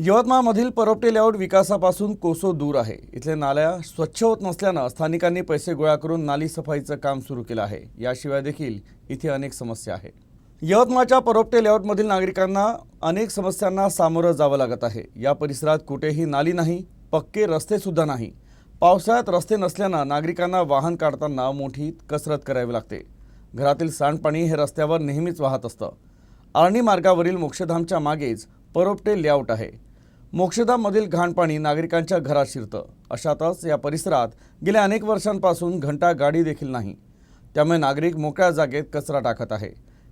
यवतमाळमधील परोपटे layout विकासापासून कोसो दूर आहे. इथले नाल्या स्वच्छ होत नसल्यानं स्थानिकांनी पैसे गोळा करून नाली सफाईचं काम सुरू केलं आहे. याशिवाय देखील इथे अनेक समस्या आहे. यवतमाळच्या परोपटे लेआउटमधील नागरिकांना अनेक समस्यांना सामोरं जावं लागत आहे. या परिसरात कुठेही नाली नाही पक्के रस्तेसुद्धा नाही. पावसाळ्यात रस्ते नसल्यानं नागरिकांना वाहन काढताना मोठी कसरत करावी लागते. घरातील सांडपाणी हे रस्त्यावर नेहमीच वाहत असतं. आर्णी मार्गावरील मोक्षधामच्या मागेच परोपटे लेआउट आहे. मोक्षधाममधील घाणपाणी नागरिकांच्या घरात शिरतं. अशातच या परिसरात गेल्या अनेक वर्षांपासून घंटा गाडी देखील नाही. त्यामुळे नागरिक मोकळ्या जागेत कचरा टाकत आहे.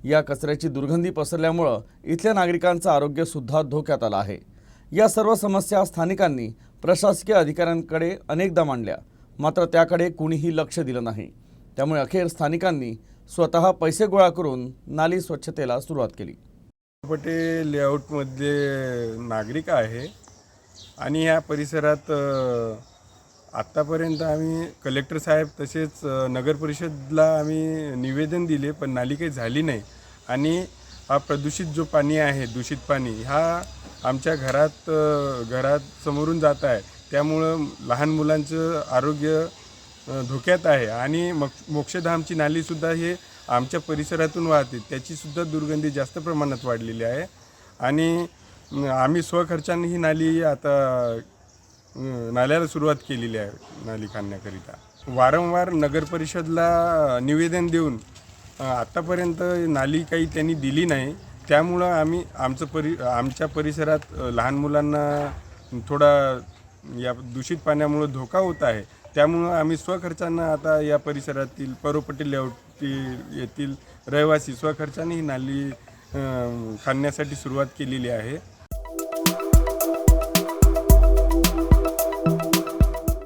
या कचऱ्याची दुर्गंधी पसरल्यामुळं इथल्या नागरिकांचं आरोग्यसुद्धा धोक्यात आलं आहे. या सर्व समस्या स्थानिकांनी प्रशासकीय अधिकाऱ्यांकडे अनेकदा मांडल्या. मात्र त्याकडे कुणीही लक्ष दिलं नाही. त्यामुळे अखेर स्थानिकांनी स्वतः पैसे गोळा करून नाली स्वच्छतेला सुरुवात केली. पटे लेआउटमधले नागरिक आहे. आणि ह्या परिसरात आत्तापर्यंत आम्ही कलेक्टर साहेब तसेच नगरपरिषदला आम्ही निवेदन दिले पण नाली काही झाली नाही. आणि हा प्रदूषित जो पाणी आहे दूषित पाणी हा आमच्या घरात घरात समोरून जात आहे. त्यामुळं लहान मुलांचं आरोग्य धोक्यात आहे. आणि मक मोक्षधामची नालीसुद्धा हे आमच्या परिसरातून वाहते. त्याचीसुद्धा दुर्गंधी जास्त प्रमाणात वाढलेली आहे. आणि आम्ही स्वखर्चाने ही नाली आता नाल्याला सुरुवात केलेली आहे नाली खाणण्याकरिता वारंवार नगरपरिषदला निवेदन देऊन आत्तापर्यंत नाली काही त्यांनी दिली नाही. त्यामुळं आम्ही आमचं परि आमच्या परिसरात लहान मुलांना थोडा या दूषित पाण्यामुळं धोका होत आहे. त्यामुळं आम्ही स्वखर्चानं आता या परिसरातील परोपटी लेवटी येथील रहिवासी स्वखर्चाने ही नाली अ, खाणण्यासाठी सुरुवात केलेली आहे.